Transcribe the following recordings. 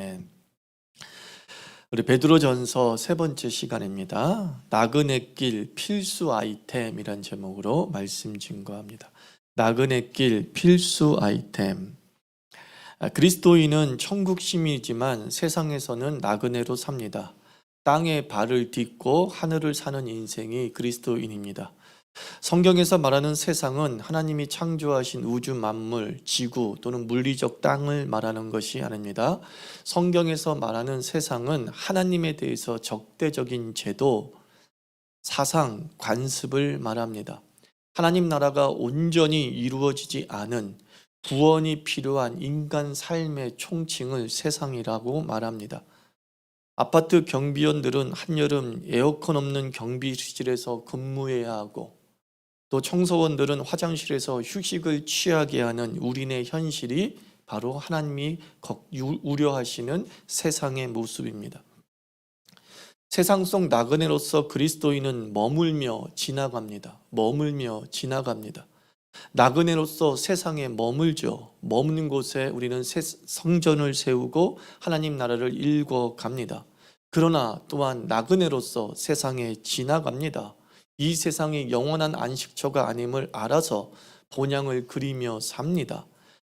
예. 우리 베드로전서 세 번째 시간입니다. 나그네 길 필수 아이템이란 제목으로 말씀 증거합니다. 나그네 길 필수 아이템. 아, 그리스도인은 천국 시민이지만 세상에서는 나그네로 삽니다. 땅에 발을 딛고 하늘을 사는 인생이 그리스도인입니다. 성경에서 말하는 세상은 하나님이 창조하신 우주 만물, 지구 또는 물리적 땅을 말하는 것이 아닙니다. 성경에서 말하는 세상은 하나님에 대해서 적대적인 제도, 사상, 관습을 말합니다. 하나님 나라가 온전히 이루어지지 않은 구원이 필요한 인간 삶의 총칭을 세상이라고 말합니다. 아파트 경비원들은 한여름 에어컨 없는 경비실에서 근무해야 하고 또 청소원들은 화장실에서 휴식을 취하게 하는 우리네 현실이 바로 하나님이 우려하시는 세상의 모습입니다. 세상 속 나그네로서 그리스도인은 머물며 지나갑니다. 머물며 지나갑니다. 나그네로서 세상에 머물죠. 머무는 곳에 우리는 새- 성전을 세우고 하나님 나라를 일궈 갑니다. 그러나 또한 나그네로서 세상에 지나갑니다. 이 세상이 영원한 안식처가 아님을 알아서 본향을 그리며 삽니다.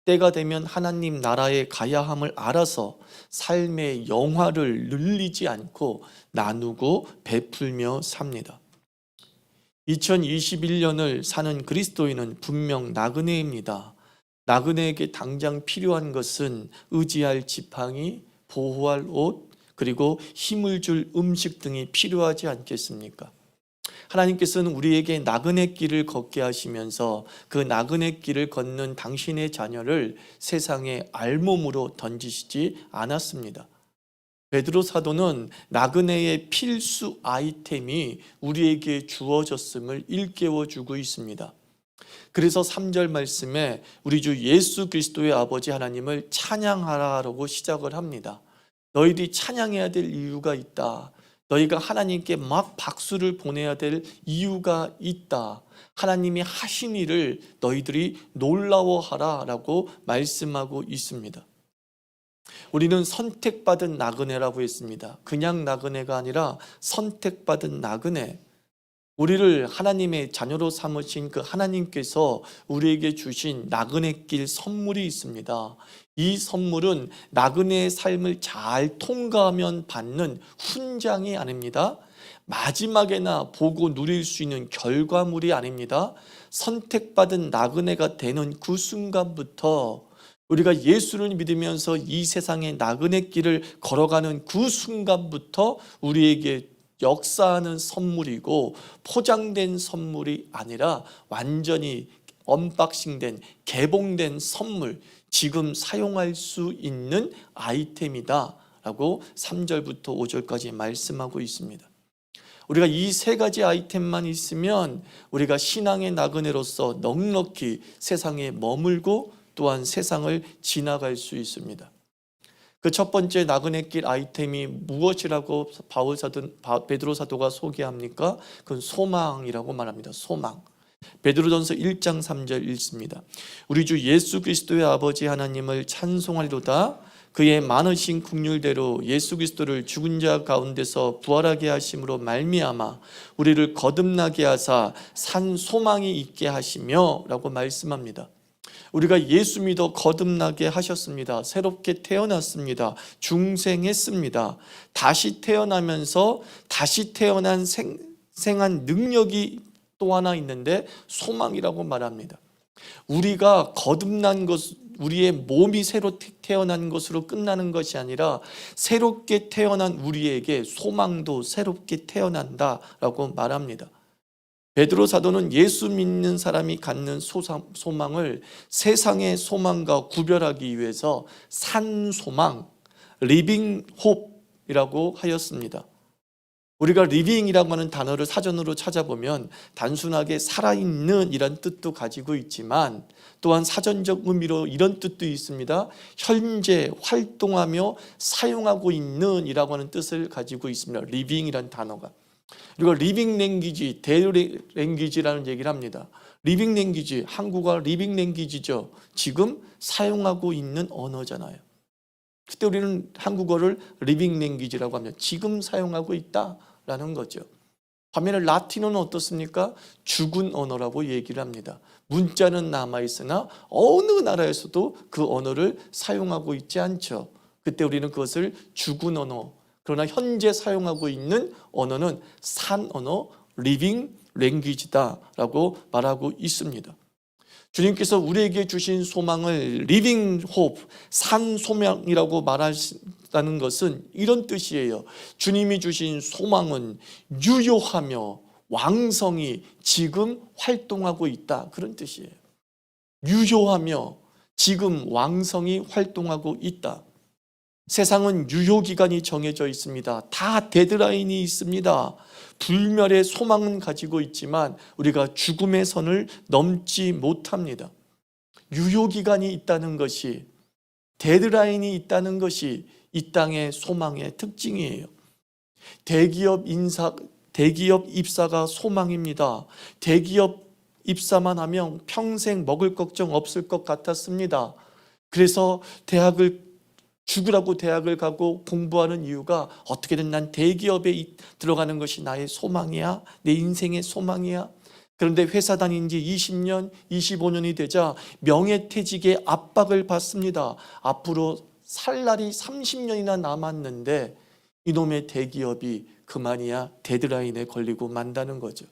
때가 되면 하나님 나라에 가야 함을 알아서 삶의 영화를 늘리지 않고 나누고 베풀며 삽니다. 2021년을 사는 그리스도인은 분명 나그네입니다. 나그네에게 당장 필요한 것은 의지할 지팡이, 보호할 옷, 그리고 힘을 줄 음식 등이 필요하지 않겠습니까? 하나님께서는 우리에게 나그네 길을 걷게 하시면서 그 나그네 길을 걷는 당신의 자녀를 세상에 알몸으로 던지시지 않았습니다. 베드로 사도는 나그네의 필수 아이템이 우리에게 주어졌음을 일깨워 주고 있습니다. 그래서 3절 말씀에 우리 주 예수 그리스도의 아버지 하나님을 찬양하라라고 시작을 합니다. 너희들이 찬양해야 될 이유가 있다. 너희가 하나님께 막 박수를 보내야 될 이유가 있다. 하나님이 하신 일을 너희들이 놀라워하라 라고 말씀하고 있습니다. 우리는 선택받은 나그네라고 했습니다. 그냥 나그네가 아니라 선택받은 나그네. 우리를 하나님의 자녀로 삼으신 그 하나님께서 우리에게 주신 나그네 길 선물이 있습니다. 이 선물은 나그네의 삶을 잘 통과하면 받는 훈장이 아닙니다. 마지막에나 보고 누릴 수 있는 결과물이 아닙니다. 선택받은 나그네가 되는 그 순간부터 우리가 예수를 믿으면서 이 세상의 나그네 길을 걸어가는 그 순간부터 우리에게 역사하는 선물이고 포장된 선물이 아니라 완전히 언박싱된 개봉된 선물 지금 사용할 수 있는 아이템이다 라고 3절부터 5절까지 말씀하고 있습니다. 우리가 이 세 가지 아이템만 있으면 우리가 신앙의 나그네로서 넉넉히 세상에 머물고 또한 세상을 지나갈 수 있습니다. 그 첫 번째 나그네 길 아이템이 무엇이라고 바울 사도 바- 베드로 사도가 소개합니까? 그건 소망이라고 말합니다. 소망. 베드로전서 1장 3절 읽습니다. 우리 주 예수 그리스도의 아버지 하나님을 찬송하리로다. 그의 많으신 국률대로 예수 그리스도를 죽은 자 가운데서 부활하게 하심으로 말미암아 우리를 거듭나게 하사 산 소망이 있게 하시며라고 말씀합니다. 우리가 예수 믿어 거듭나게 하셨습니다. 새롭게 태어났습니다. 중생했습니다. 다시 태어나면서 다시 태어난 생, 생한 능력이 또 하나 있는데 소망이라고 말합니다. 우리가 거듭난 것, 우리의 몸이 새로 태- 태어난 것으로 끝나는 것이 아니라 새롭게 태어난 우리에게 소망도 새롭게 태어난다라고 말합니다. 베드로 사도는 예수 믿는 사람이 갖는 소망을 세상의 소망과 구별하기 위해서 산 소망, 리빙 홉이라고 하였습니다. 우리가 리빙이라고 하는 단어를 사전으로 찾아보면 단순하게 살아있는 이런 뜻도 가지고 있지만 또한 사전적 의미로 이런 뜻도 있습니다. 현재 활동하며 사용하고 있는 이라고 하는 뜻을 가지고 있습니다. 리빙이라는 단어가. 그리고 리빙 랭귀지, 데일리 랭귀지라는 얘기를 합니다. 리빙 랭귀지, 한국어 리빙 랭귀지죠. 지금 사용하고 있는 언어잖아요. 그때 우리는 한국어를 리빙 랭귀지라고 하면 지금 사용하고 있다라는 거죠. 반면에 라틴어는 어떻습니까? 죽은 언어라고 얘기를 합니다. 문자는 남아 있으나 어느 나라에서도 그 언어를 사용하고 있지 않죠. 그때 우리는 그것을 죽은 언어, 그러나 현재 사용하고 있는 언어는 산 언어, 리빙 랭귀지다라고 말하고 있습니다. 주님께서 우리에게 주신 소망을 리빙 홉, 산 소망이라고 말하다는 것은 이런 뜻이에요. 주님이 주신 소망은 유효하며 왕성이 지금 활동하고 있다. 그런 뜻이에요. 유효하며 지금 왕성이 활동하고 있다. 세상은 유효 기간이 정해져 있습니다. 다 데드라인이 있습니다. 불멸의 소망은 가지고 있지만 우리가 죽음의 선을 넘지 못합니다. 유효 기간이 있다는 것이 데드라인이 있다는 것이 이 땅의 소망의 특징이에요. 대기업 인사 대기업 입사가 소망입니다. 대기업 입사만 하면 평생 먹을 걱정 없을 것 같았습니다. 그래서 대학을 죽으라고 대학을 가고 공부하는 이유가 어떻게든 난 대기업에 이- 들어가는 것이 나의 소망이야. 내 인생의 소망이야. 그런데 회사 다닌 지 20년, 25년이 되자 명예퇴직의 압박을 받습니다. 앞으로 살 날이 30년이나 남았는데 이놈의 대기업이 그만이야 데드라인에 걸리고 만다는 거죠.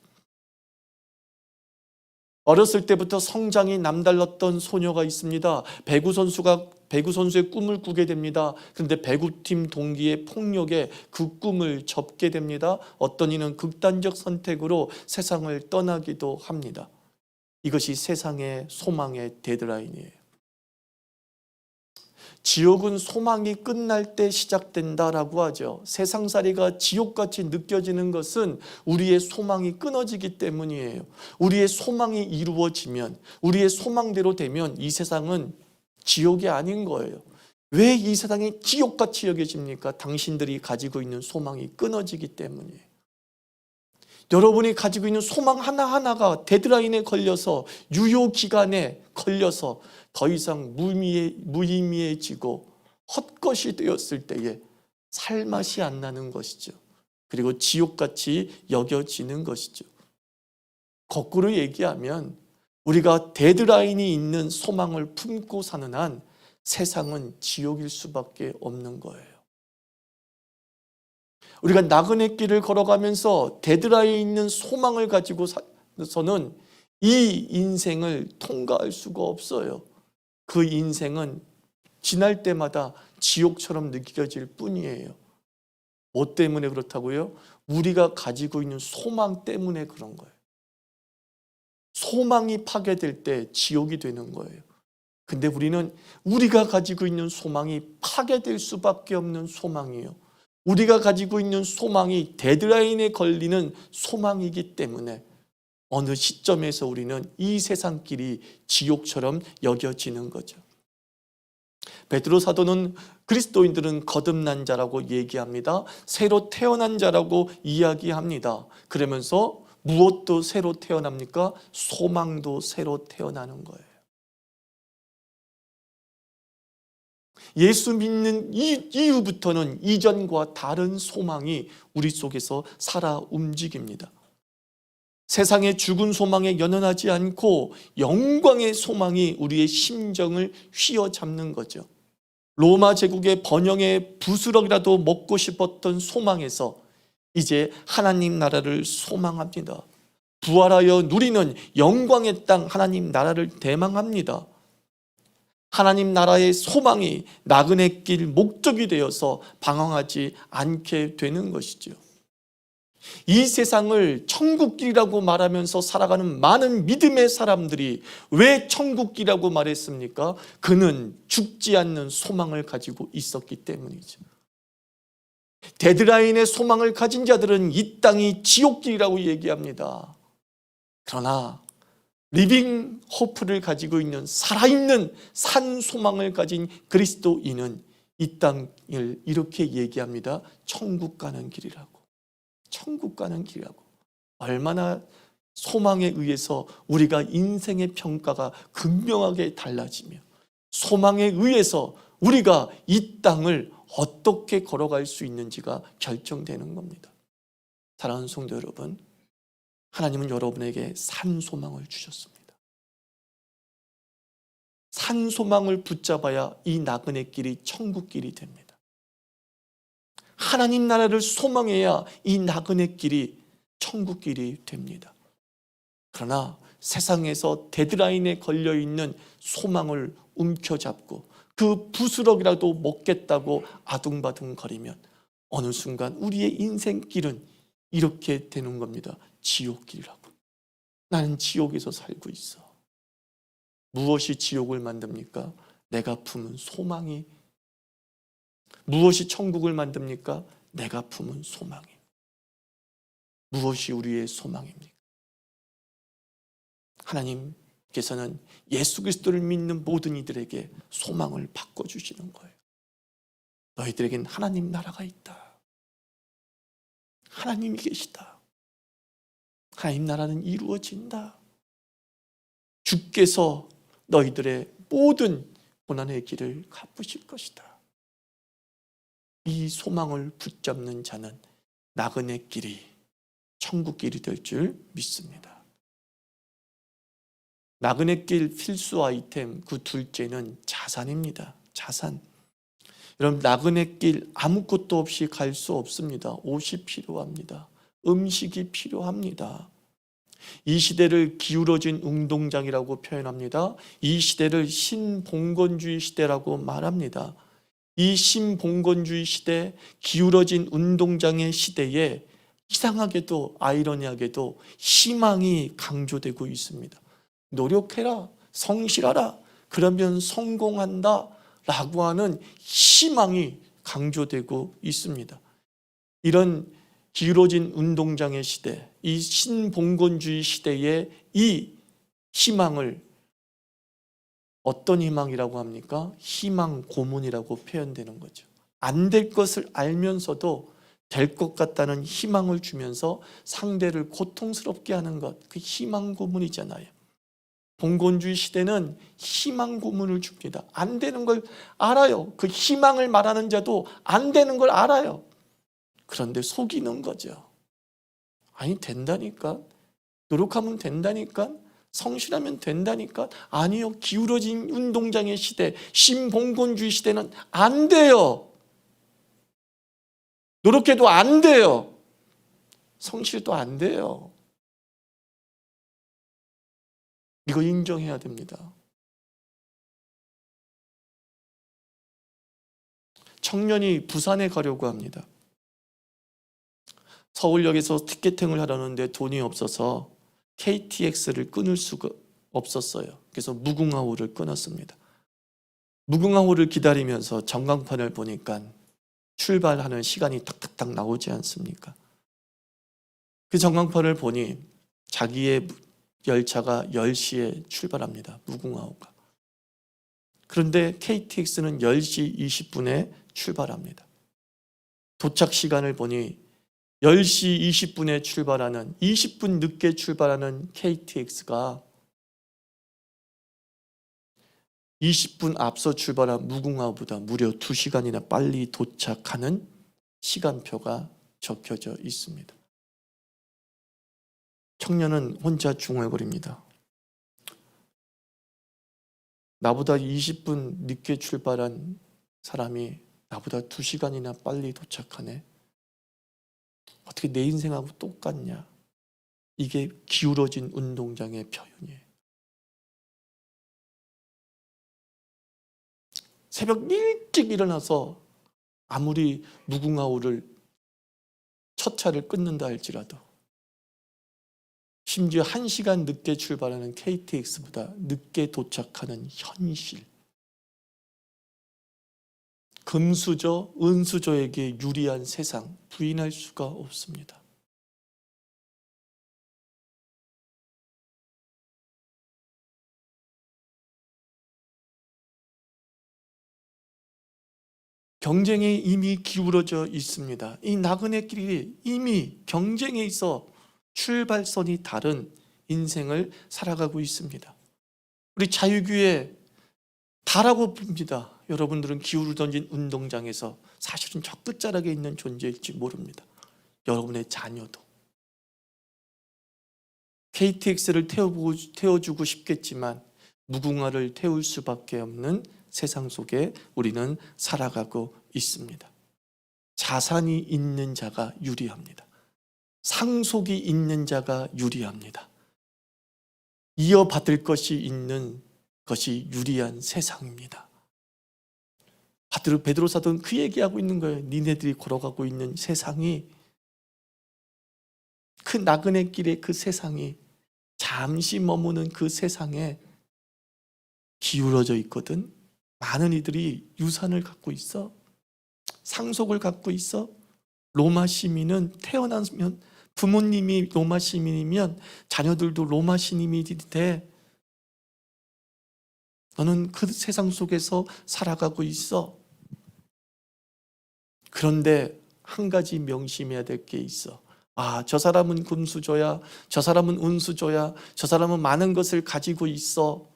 어렸을 때부터 성장이 남달랐던 소녀가 있습니다. 배구 선수가 배구 선수의 꿈을 꾸게 됩니다. 그런데 배구팀 동기의 폭력에 그 꿈을 접게 됩니다. 어떤 이는 극단적 선택으로 세상을 떠나기도 합니다. 이것이 세상의 소망의 데드라인이에요. 지옥은 소망이 끝날 때 시작된다라고 하죠. 세상살이가 지옥같이 느껴지는 것은 우리의 소망이 끊어지기 때문이에요. 우리의 소망이 이루어지면, 우리의 소망대로 되면 이 세상은 지옥이 아닌 거예요. 왜 이 세상이 지옥같이 여겨집니까? 당신들이 가지고 있는 소망이 끊어지기 때문이에요. 여러분이 가지고 있는 소망 하나하나가 데드라인에 걸려서 유효 기간에 걸려서 더 이상 무의미해, 무의미해지고 헛것이 되었을 때에 살맛이 안 나는 것이죠. 그리고 지옥같이 여겨지는 것이죠. 거꾸로 얘기하면 우리가 데드라인이 있는 소망을 품고 사는 한 세상은 지옥일 수밖에 없는 거예요. 우리가 나그네 길을 걸어가면서 데드라인에 있는 소망을 가지고서는 이 인생을 통과할 수가 없어요. 그 인생은 지날 때마다 지옥처럼 느껴질 뿐이에요. 뭐 때문에 그렇다고요? 우리가 가지고 있는 소망 때문에 그런 거예요. 소망이 파괴될 때 지옥이 되는 거예요. 근데 우리는 우리가 가지고 있는 소망이 파괴될 수밖에 없는 소망이에요. 우리가 가지고 있는 소망이 데드라인에 걸리는 소망이기 때문에 어느 시점에서 우리는 이 세상 길이 지옥처럼 여겨지는 거죠. 베드로 사도는 그리스도인들은 거듭난 자라고 얘기합니다. 새로 태어난 자라고 이야기합니다. 그러면서 무엇도 새로 태어납니까? 소망도 새로 태어나는 거예요. 예수 믿는 이- 이후부터는 이전과 다른 소망이 우리 속에서 살아 움직입니다. 세상의 죽은 소망에 연연하지 않고 영광의 소망이 우리의 심정을 휘어잡는 거죠. 로마 제국의 번영의 부스럭이라도 먹고 싶었던 소망에서 이제 하나님 나라를 소망합니다. 부활하여 누리는 영광의 땅 하나님 나라를 대망합니다. 하나님 나라의 소망이 나그네 길 목적이 되어서 방황하지 않게 되는 것이죠. 이 세상을 천국길이라고 말하면서 살아가는 많은 믿음의 사람들이 왜 천국길이라고 말했습니까? 그는 죽지 않는 소망을 가지고 있었기 때문이죠. 데드라인의 소망을 가진 자들은 이 땅이 지옥길이라고 얘기합니다. 그러나 리빙 호프를 가지고 있는 살아있는 산 소망을 가진 그리스도인은 이 땅을 이렇게 얘기합니다. 천국 가는 길이라고. 천국 가는 길이라고. 얼마나 소망에 의해서 우리가 인생의 평가가 극명하게 달라지며 소망에 의해서 우리가 이 땅을 어떻게 걸어갈 수 있는지가 결정되는 겁니다. 사랑하는 성도 여러분, 하나님은 여러분에게 산 소망을 주셨습니다. 산 소망을 붙잡아야 이 나그네 길이 천국 길이 됩니다. 하나님 나라를 소망해야 이 나그네 길이 천국 길이 됩니다. 그러나 세상에서 데드라인에 걸려 있는 소망을 움켜잡고 그 부스럭이라도 먹겠다고 아둥바둥 거리면 어느 순간 우리의 인생길은 이렇게 되는 겁니다. 지옥길이라고. 나는 지옥에서 살고 있어. 무엇이 지옥을 만듭니까? 내가 품은 소망이. 무엇이 천국을 만듭니까? 내가 품은 소망이. 무엇이 우리의 소망입니까? 하나님 께서는 예수 그리스도를 믿는 모든 이들에게 소망을 바꿔 주시는 거예요. 너희들에겐 하나님 나라가 있다. 하나님이 계시다. 하나님 나라는 이루어진다. 주께서 너희들의 모든 고난의 길을 갚으실 것이다. 이 소망을 붙잡는 자는 나그네 길이 천국 길이 될 줄 믿습니다. 나그네 길 필수 아이템 그 둘째는 자산입니다. 자산. 여러분 나그네 길 아무것도 없이 갈 수 없습니다. 옷이 필요합니다. 음식이 필요합니다. 이 시대를 기울어진 운동장이라고 표현합니다. 이 시대를 신봉건주의 시대라고 말합니다. 이 신봉건주의 시대, 기울어진 운동장의 시대에 이상하게도 아이러니하게도 희망이 강조되고 있습니다. 노력해라, 성실하라, 그러면 성공한다 라고 하는 희망이 강조되고 있습니다. 이런 기울어진 운동장의 시대, 이 신봉건주의 시대에 이 희망을 어떤 희망이라고 합니까? 희망 고문이라고 표현되는 거죠. 안 될 것을 알면서도 될 것 같다는 희망을 주면서 상대를 고통스럽게 하는 것, 그 희망 고문이잖아요. 봉건주의 시대는 희망 고문을 줍니다. 안 되는 걸 알아요. 그 희망을 말하는 자도 안 되는 걸 알아요. 그런데 속이는 거죠. 아니, 된다니까. 노력하면 된다니까. 성실하면 된다니까. 아니요. 기울어진 운동장의 시대, 신봉건주의 시대는 안 돼요. 노력해도 안 돼요. 성실도 안 돼요. 이거 인정해야 됩니다. 청년이 부산에 가려고 합니다. 서울역에서 티켓팅을 하려는데 돈이 없어서 KTX를 끊을 수가 없었어요. 그래서 무궁화호를 끊었습니다. 무궁화호를 기다리면서 전광판을 보니까 출발하는 시간이 탁탁탁 나오지 않습니까? 그 전광판을 보니 자기의 열차가 10시에 출발합니다. 무궁화호가. 그런데 KTX는 10시 20분에 출발합니다. 도착 시간을 보니 10시 20분에 출발하는 20분 늦게 출발하는 KTX가 20분 앞서 출발한 무궁화보다 무려 2시간이나 빨리 도착하는 시간표가 적혀져 있습니다. 청년은 혼자 중얼거립니다. 나보다 20분 늦게 출발한 사람이 나보다 2시간이나 빨리 도착하네. 어떻게 내 인생하고 똑같냐? 이게 기울어진 운동장의 표현이에요. 새벽 일찍 일어나서 아무리 무궁화호를 첫 차를 끊는다 할지라도 심지어 한 시간 늦게 출발하는 KTX보다 늦게 도착하는 현실. 금수저, 은수저에게 유리한 세상 부인할 수가 없습니다. 경쟁에 이미 기울어져 있습니다. 이 나그네 길이 이미 경쟁에 있어 출발선이 다른 인생을 살아가고 있습니다. 우리 자유교회 다라고 봅니다. 여러분들은 기울을 던진 운동장에서 사실은 저 끝자락에 있는 존재일지 모릅니다. 여러분의 자녀도. KTX를 태워보고, 태워주고 싶겠지만 무궁화를 태울 수밖에 없는 세상 속에 우리는 살아가고 있습니다. 자산이 있는 자가 유리합니다. 상속이 있는 자가 유리합니다. 이어받을 것이 있는 것이 유리한 세상입니다. 베드로 사도는 그 얘기하고 있는 거예요. 니네들이 걸어가고 있는 세상이 그 나그네 길의 그 세상이 잠시 머무는 그 세상에 기울어져 있거든. 많은 이들이 유산을 갖고 있어. 상속을 갖고 있어. 로마 시민은 태어나면 부모님이 로마 시민이면 자녀들도 로마 시민이 돼. 너는 그 세상 속에서 살아가고 있어. 그런데 한 가지 명심해야 될 게 있어. 아, 저 사람은 금수저야. 저 사람은 운수저야. 저 사람은 많은 것을 가지고 있어.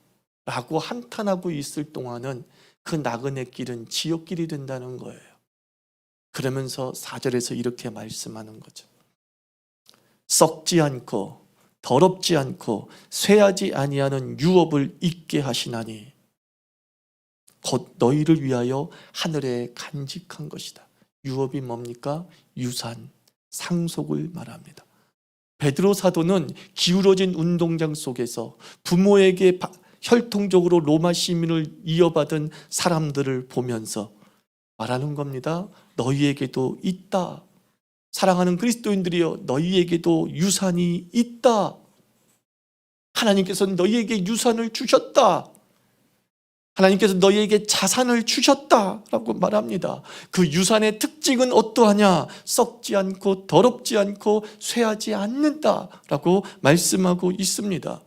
라고 한탄하고 있을 동안은 그 나그네 길은 지옥길이 된다는 거예요. 그러면서 4절에서 이렇게 말씀하는 거죠. 썩지 않고 더럽지 않고 쇠하지 아니하는 유업을 잊게 하시나니 곧 너희를 위하여 하늘에 간직한 것이다. 유업이 뭡니까? 유산, 상속을 말합니다. 베드로 사도는 기울어진 운동장 속에서 부모에게 바- 혈통적으로 로마 시민을 이어받은 사람들을 보면서 말하는 겁니다. 너희에게도 있다. 사랑하는 그리스도인들이여 너희에게도 유산이 있다. 하나님께서는 너희에게 유산을 주셨다. 하나님께서 너희에게 자산을 주셨다라고 말합니다. 그 유산의 특징은 어떠하냐? 썩지 않고 더럽지 않고 쇠하지 않는다라고 말씀하고 있습니다.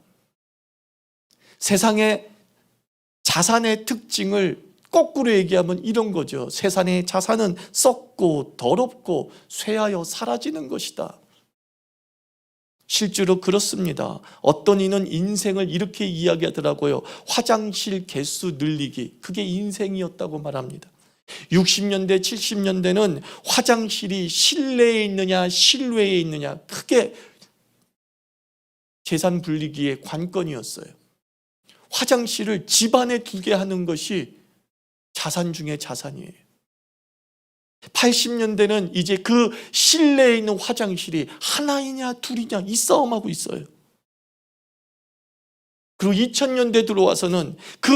세상의 자산의 특징을 거꾸로 얘기하면 이런 거죠. 세상의 자산은 썩고 더럽고 쇠하여 사라지는 것이다. 실제로 그렇습니다. 어떤 이는 인생을 이렇게 이야기하더라고요. 화장실 개수 늘리기. 그게 인생이었다고 말합니다. 60년대, 70년대는 화장실이 실내에 있느냐, 실외에 있느냐, 크게 재산 불리기의 관건이었어요. 화장실을 집안에 두게 하는 것이 자산 중에 자산이에요. 80년대는 이제 그 실내에 있는 화장실이 하나이냐 둘이냐 이 싸움하고 있어요. 그리고 2000년대 들어와서는 그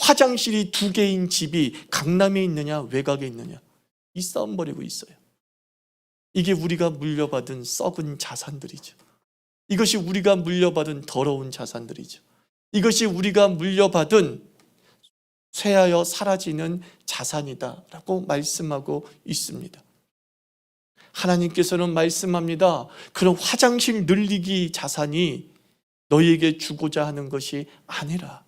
화장실이 두 개인 집이 강남에 있느냐 외곽에 있느냐 이 싸움 벌이고 있어요. 이게 우리가 물려받은 썩은 자산들이죠. 이것이 우리가 물려받은 더러운 자산들이죠. 이것이 우리가 물려받은 쇠하여 사라지는 자산이다라고 말씀하고 있습니다. 하나님께서는 말씀합니다. 그런 화장실 늘리기 자산이 너희에게 주고자 하는 것이 아니라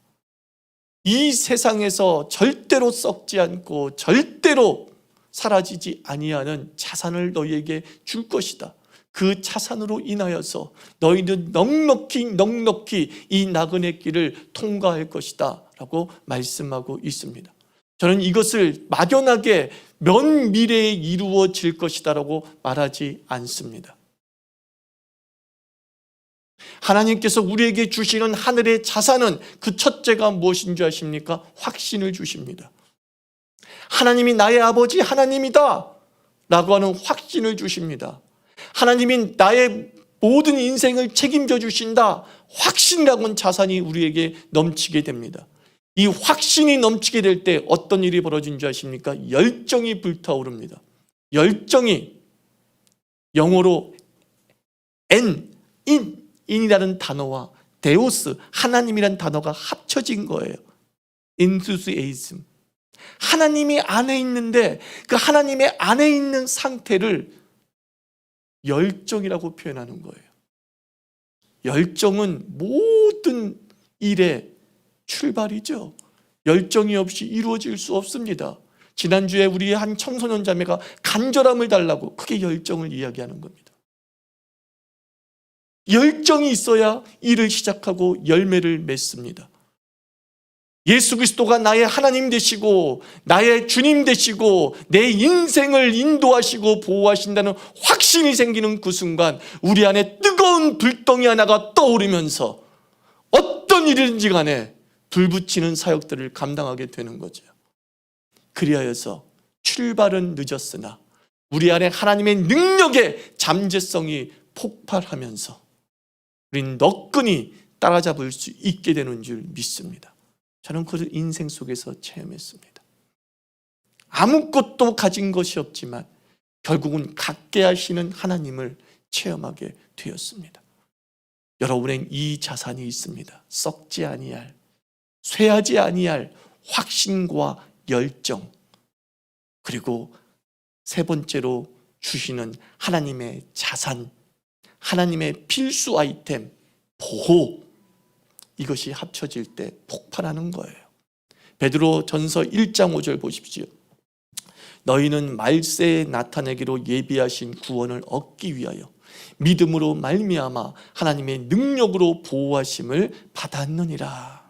이 세상에서 절대로 썩지 않고 절대로 사라지지 아니하는 자산을 너희에게 줄 것이다. 그 자산으로 인하여서 너희는 넉넉히 넉넉히 이 나그네 길을 통과할 것이다. 라고 말씀하고 있습니다. 저는 이것을 막연하게 먼 미래에 이루어질 것이다라고 말하지 않습니다. 하나님께서 우리에게 주시는 하늘의 자산은 그 첫째가 무엇인 줄 아십니까? 확신을 주십니다. 하나님이 나의 아버지 하나님이다 라고 하는 확신을 주십니다. 하나님이 나의 모든 인생을 책임져 주신다. 확신이라고 하는 자산이 우리에게 넘치게 됩니다. 이 확신이 넘치게 될 때 어떤 일이 벌어진 줄 아십니까? 열정이 불타오릅니다. 열정이 영어로 엔, 인, 인이라는 단어와 데오스, 하나님이라는 단어가 합쳐진 거예요. enthusiasm. 하나님이 안에 있는데 그 하나님의 안에 있는 상태를 열정이라고 표현하는 거예요. 열정은 모든 일에 출발이죠. 열정이 없이 이루어질 수 없습니다. 지난주에 우리 한 청소년 자매가 간절함을 달라고 그게 열정을 이야기하는 겁니다. 열정이 있어야 일을 시작하고 열매를 맺습니다. 예수 그리스도가 나의 하나님 되시고 나의 주님 되시고 내 인생을 인도하시고 보호하신다는 확신이 생기는 그 순간 우리 안에 뜨거운 불덩이 하나가 떠오르면서 어떤 일이든지 간에 불붙이는 사역들을 감당하게 되는 거죠. 그리하여서 출발은 늦었으나 우리 안에 하나님의 능력의 잠재성이 폭발하면서 우린 너끈히 따라잡을 수 있게 되는 줄 믿습니다. 저는 그 인생 속에서 체험했습니다. 아무것도 가진 것이 없지만 결국은 갖게 하시는 하나님을 체험하게 되었습니다. 여러분엔 이 자산이 있습니다. 썩지 아니할, 쇠하지 아니할 확신과 열정, 그리고 세 번째로 주시는 하나님의 자산, 하나님의 필수 아이템, 보호. 이것이 합쳐질 때 폭발하는 거예요. 베드로 전서 1장 5절 보십시오. 너희는 말세에 나타내기로 예비하신 구원을 얻기 위하여 믿음으로 말미암아 하나님의 능력으로 보호하심을 받았느니라.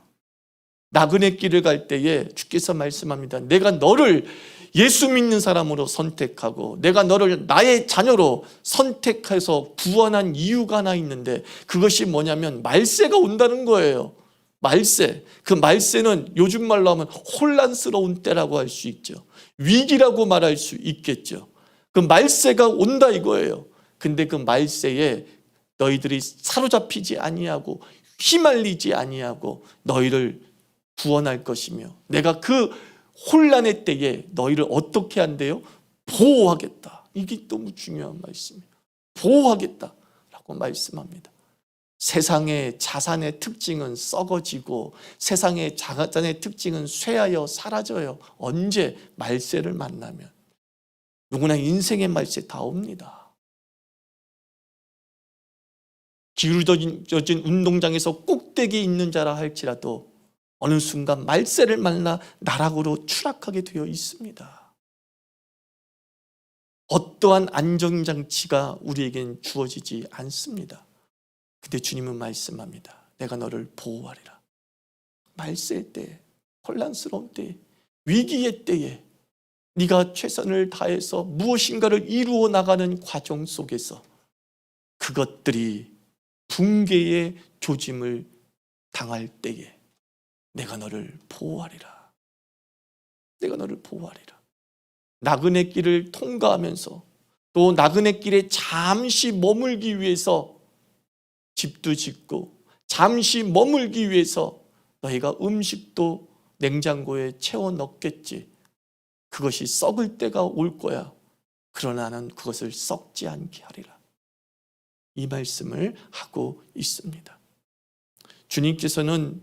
나그네 길을 갈 때에 주께서 말씀합니다. 내가 너를 예수 믿는 사람으로 선택하고 내가 너를 나의 자녀로 선택해서 구원한 이유가 하나 있는데 그것이 뭐냐면 말세가 온다는 거예요. 말세. 그 말세는 요즘 말로 하면 혼란스러운 때라고 할 수 있죠. 위기라고 말할 수 있겠죠. 그 말세가 온다 이거예요. 근데 그 말세에 너희들이 사로잡히지 아니하고 휘말리지 아니하고 너희를 구원할 것이며 내가 그 혼란의 때에 너희를 어떻게 한대요? 보호하겠다. 이게 너무 중요한 말씀이에요. 보호하겠다라고 말씀합니다. 세상의 자산의 특징은 썩어지고 세상의 자산의 특징은 쇠하여 사라져요. 언제 말세를 만나면 누구나 인생의 말세 다 옵니다. 기울어진 운동장에서 꼭대기에 있는 자라 할지라도 어느 순간 말세를 만나 나락으로 추락하게 되어 있습니다. 어떠한 안정장치가 우리에겐 주어지지 않습니다. 근데 주님은 말씀합니다. 내가 너를 보호하리라. 말세 때, 혼란스러운 때, 위기의 때에 네가 최선을 다해서 무엇인가를 이루어 나가는 과정 속에서 그것들이 붕괴의 조짐을 당할 때에 내가 너를 보호하리라. 내가 너를 보호하리라. 나그네 길을 통과하면서 또 나그네 길에 잠시 머물기 위해서 집도 짓고 잠시 머물기 위해서 너희가 음식도 냉장고에 채워 넣겠지. 그것이 썩을 때가 올 거야. 그러나 나는 그것을 썩지 않게 하리라. 이 말씀을 하고 있습니다. 주님께서는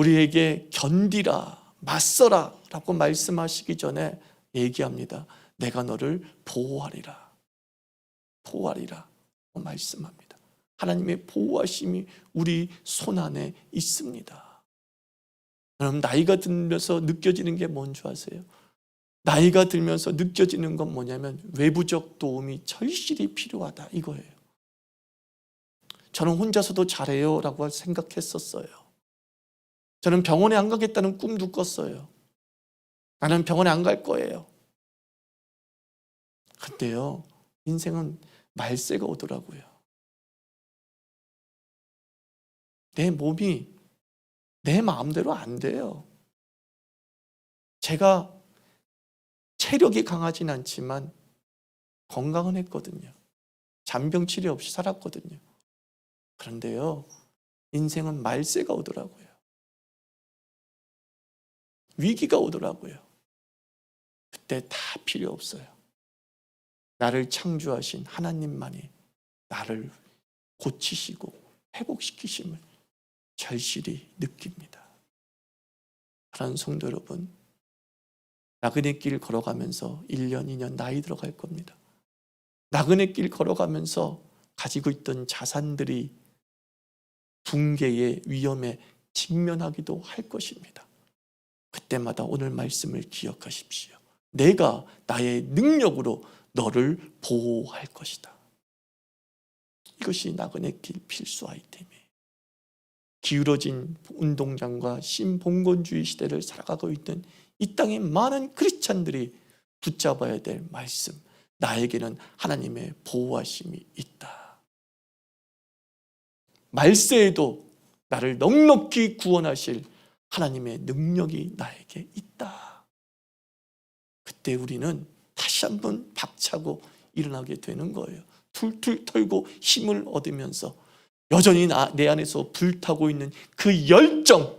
우리에게 견디라, 맞서라 라고 말씀하시기 전에 얘기합니다. 내가 너를 보호하리라. 보호하리라. 말씀합니다. 하나님의 보호하심이 우리 손 안에 있습니다. 여러분, 나이가 들면서 느껴지는 게 뭔지 아세요? 나이가 들면서 느껴지는 건 뭐냐면 외부적 도움이 절실히 필요하다 이거예요. 저는 혼자서도 잘해요 라고 생각했었어요. 저는 병원에 안 가겠다는 꿈도 꿨어요. 나는 병원에 안 갈 거예요. 근데요, 인생은 말세가 오더라고요. 내 몸이 내 마음대로 안 돼요. 제가 체력이 강하진 않지만 건강은 했거든요. 잔병 치료 없이 살았거든요. 그런데요, 인생은 말세가 오더라고요. 위기가 오더라고요. 그때 다 필요 없어요. 나를 창조하신 하나님만이 나를 고치시고 회복시키심을 절실히 느낍니다. 그런 성도 여러분, 나그네 길 걸어가면서 1년, 2년 나이 들어갈 겁니다. 나그네 길 걸어가면서 가지고 있던 자산들이 붕괴의 위험에 직면하기도 할 것입니다. 그때마다 오늘 말씀을 기억하십시오. 내가 나의 능력으로 너를 보호할 것이다. 이것이 나그네 길 필수 아이템이에요. 기울어진 운동장과 신봉건주의 시대를 살아가고 있는 이 땅의 많은 크리스찬들이 붙잡아야 될 말씀. 나에게는 하나님의 보호하심이 있다. 말세에도 나를 넉넉히 구원하실 하나님의 능력이 나에게 있다. 그때 우리는 다시 한번 박차고 일어나게 되는 거예요. 툴툴 털고 힘을 얻으면서 여전히 나, 내 안에서 불타고 있는 그 열정,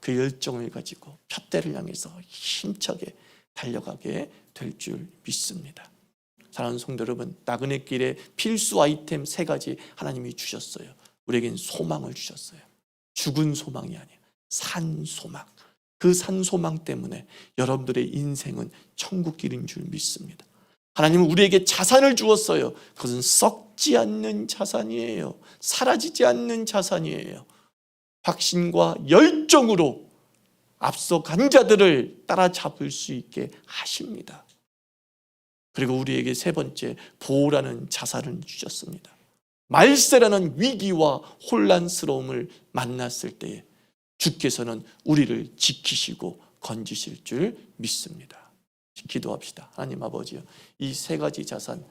그 열정을 가지고 푯대를 향해서 힘차게 달려가게 될 줄 믿습니다. 사랑하는 성도 여러분, 나그네 길에 필수 아이템 세 가지 하나님이 주셨어요. 우리에겐 소망을 주셨어요. 죽은 소망이 아니에요. 산 소망. 그 산 소망 때문에 여러분들의 인생은 천국 길인 줄 믿습니다. 하나님은 우리에게 자산을 주었어요. 그것은 썩지 않는 자산이에요. 사라지지 않는 자산이에요. 확신과 열정으로 앞서간 자들을 따라잡을 수 있게 하십니다. 그리고 우리에게 세 번째 보호라는 자산을 주셨습니다. 말세라는 위기와 혼란스러움을 만났을 때에 주께서는 우리를 지키시고 건지실 줄 믿습니다. 기도합시다. 하나님 아버지요. 이 세 가지 자산